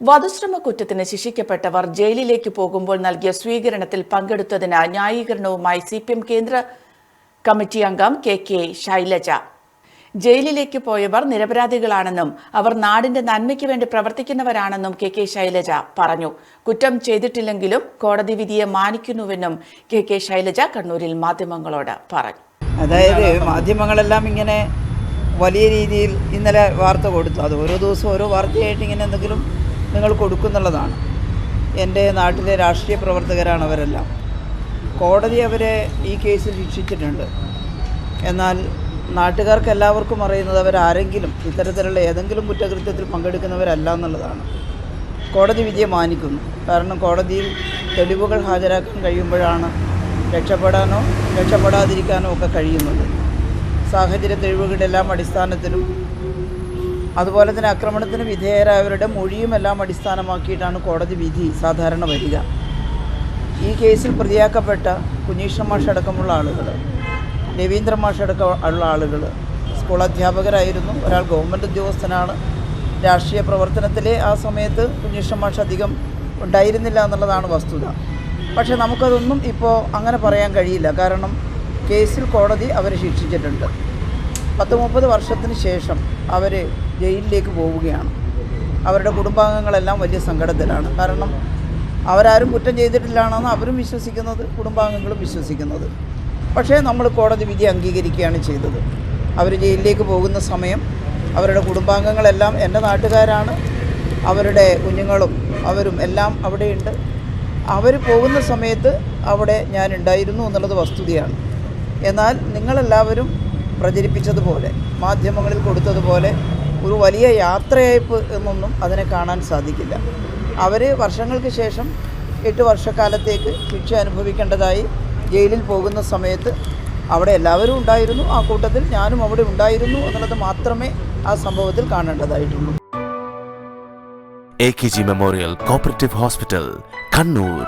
വധശ്രമ കുറ്റത്തിന് ശിക്ഷിക്കപ്പെട്ടവർ ജയിലിലേക്ക് പോകുമ്പോൾ നൽകിയ സ്വീകരണത്തിൽ പങ്കെടുത്തതിന് ന്യായീകരണവുമായി സി പി എം കേന്ദ്ര കമ്മിറ്റി അംഗം കെ കെ ശൈലജ. ജയിലിലേക്ക് പോയവർ നിരപരാധികളാണെന്നും അവർ നാടിന്റെ നന്മയ്ക്ക് വേണ്ടി പ്രവർത്തിക്കുന്നവരാണെന്നും കെ കെ ശൈലജ പറഞ്ഞു. കുറ്റം ചെയ്തിട്ടില്ലെങ്കിലും കോടതി വിധിയെ മാനിക്കുന്നുവെന്നും കെ കെ ശൈലജ കണ്ണൂരിൽ മാധ്യമങ്ങളോട് പറഞ്ഞു. അതായത് മാധ്യമങ്ങളെല്ലാം ഇങ്ങനെ വലിയ രീതിയിൽ ഇന്നലെ വാർത്ത കൊടുത്തു. അത് ഓരോ ദിവസവും ഓരോ വാർത്തയായിട്ട് ഇങ്ങനെ എന്തെങ്കിലും നിങ്ങൾ കൊടുക്കുന്നുള്ളതാണ്. എന്റെ നാട്ടിലെ രാഷ്ട്രീയ പ്രവർത്തകരാണ് അവരെല്ലാം. കോടതി അവരെ ഈ കേസിൽ ശിക്ഷിച്ചിട്ടുണ്ട്. എന്നാൽ നാട്ടുകാർക്ക് എല്ലാവർക്കും അറിയുന്നത് അവരാരെങ്കിലും ഇത്തരത്തിലുള്ള ഏതെങ്കിലും കുറ്റകൃത്യത്തിൽ പങ്കെടുക്കുന്നവരല്ല എന്നുള്ളതാണ്. കോടതി വിധിയെ മാനിക്കുന്നു. കാരണം കോടതിയിൽ തെളിവുകൾ ഹാജരാക്കാൻ കഴിയുമ്പോഴാണ് രക്ഷപ്പെടാനോ രക്ഷപ്പെടാതിരിക്കാനോ ഒക്കെ കഴിയുന്നത്. സാഹചര്യ തെളിവുകളുടെ എല്ലാം അടിസ്ഥാനത്തിലും അതുപോലെ തന്നെ ആക്രമണത്തിന് വിധേയരായവരുടെ മൊഴിയും എല്ലാം അടിസ്ഥാനമാക്കിയിട്ടാണ് കോടതി വിധി സാധാരണ വരിക. ഈ കേസിൽ പ്രതിയാക്കപ്പെട്ട കുഞ്ഞീഷ്ണ മാഷ് അടക്കമുള്ള ആളുകൾ രവീന്ദ്ര മാഷ് അടക്കം ഉള്ള ആളുകൾ സ്കൂൾ അധ്യാപകരായിരുന്നു. ഒരാൾ ഗവൺമെന്റ് ഉദ്യോഗസ്ഥനാണ്. രാഷ്ട്രീയ പ്രവർത്തനത്തിലെ ആ സമയത്ത് കുഞ്ഞീഷ്ണ മാഷ് അധികം ഉണ്ടായിരുന്നില്ല എന്നുള്ളതാണ് വസ്തുത. പക്ഷെ നമുക്കതൊന്നും ഇപ്പോൾ അങ്ങനെ പറയാൻ കഴിയില്ല. കാരണം കേസിൽ കോടതി അവരെ ശിക്ഷിച്ചിട്ടുണ്ട്. പത്ത് മുപ്പത് വർഷത്തിന് ശേഷം അവർ ജയിലിലേക്ക് പോവുകയാണ്. അവരുടെ കുടുംബാംഗങ്ങളെല്ലാം വലിയ സങ്കടത്തിലാണ്. കാരണം അവരാരും കുറ്റം ചെയ്തിട്ടില്ലാണെന്ന് അവരും വിശ്വസിക്കുന്നത് കുടുംബാംഗങ്ങളും വിശ്വസിക്കുന്നത്. പക്ഷേ നമ്മൾ കോടതി വിധി അംഗീകരിക്കുകയാണ് ചെയ്തത്. അവർ ജയിലിലേക്ക് പോകുന്ന സമയം അവരുടെ കുടുംബാംഗങ്ങളെല്ലാം എന്റെ നാട്ടുകാരാണ്. അവരുടെ കുഞ്ഞുങ്ങളും അവരും എല്ലാം അവിടെയുണ്ട്. അവർ പോകുന്ന സമയത്ത് അവിടെ ഞാൻ ഉണ്ടായിരുന്നു എന്നുള്ളത് വസ്തുതയാണ്. എന്നാൽ നിങ്ങളെല്ലാവരും പ്രചരിപ്പിച്ചതുപോലെ മാധ്യമങ്ങളിൽ കൊടുത്തതുപോലെ ഒരു വലിയ യാത്രയയപ്പ് എന്നൊന്നും അതിനെ കാണാൻ സാധിക്കില്ല. അവർ വർഷങ്ങൾക്ക് ശേഷം എട്ട് വർഷക്കാലത്തേക്ക് ശിക്ഷ അനുഭവിക്കേണ്ടതായി ജയിലിൽ പോകുന്ന സമയത്ത് അവിടെ എല്ലാവരും ഉണ്ടായിരുന്നു. ആ കൂട്ടത്തിൽ ഞാനും അവിടെ ഉണ്ടായിരുന്നു എന്നുള്ളത് മാത്രമേ ആ സംഭവത്തിൽ കാണേണ്ടതായിട്ടുള്ളൂ. A K G memorial cooperative hospital Kannur